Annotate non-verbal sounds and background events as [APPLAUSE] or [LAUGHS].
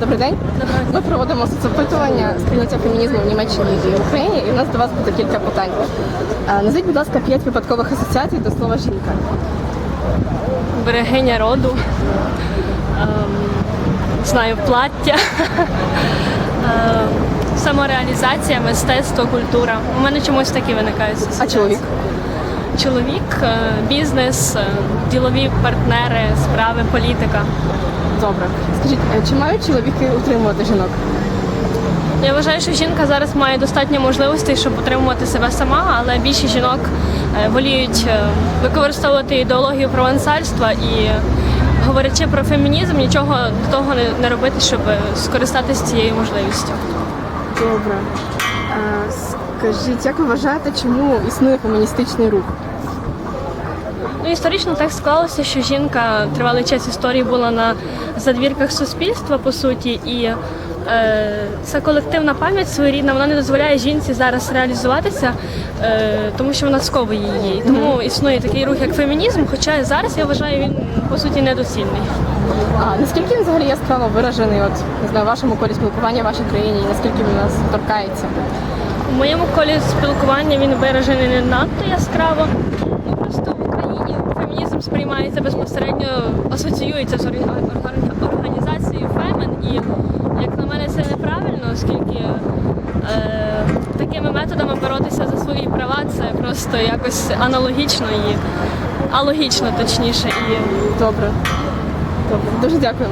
Добрий день. Ми проводимо соцопитування сприйняття фемінізму в Німеччині і в Україні, і у нас до вас буде кілька питань. Назвіть, будь ласка, п'ять випадкових асоціацій до слова жінка. берегиня роду, ем, знаю, плаття, [LAUGHS] ем, самореалізація, мистецтво, культура. У мене чомусь такі виникають. А асоціації. чоловік? Чоловік, е, бізнес, е, ділові партнери, справи, політика. Добре. Скажіть, е, чи мають чоловіки утримувати жінок? Я вважаю, що жінка зараз має достатньо можливостей, щоб утримувати себе сама, але більшість жінок е, воліють е, використовувати ідеологію провансальства і, говорячи про фемінізм, нічого до того не, робити, щоб скористатися цією можливістю. Добре. Скажіть, як ви вважаєте, чому існує феміністичний рух? Ну, історично так склалося, що жінка тривалий час історії була на задвірках суспільства, по суті, і е, ця колективна пам'ять своєрідна, вона не дозволяє жінці зараз реалізуватися, е, тому що вона сковує її. Тому існує такий рух, як фемінізм, хоча зараз я вважаю він по суті недоцільний. А наскільки він взагалі яскраво виражений от, не знаю, в вашому колі спілкування в вашій країні, і наскільки він нас торкається? У моєму колі спілкування він виражений не надто яскраво. Ну просто в Україні фемінізм сприймається безпосередньо, асоціюється з орга- орга- організацією Фемен, і як на мене це неправильно, оскільки е, такими методами боротися за свої права це просто якось аналогічно і алогічно точніше. І Добре. Добре. Дуже дякую.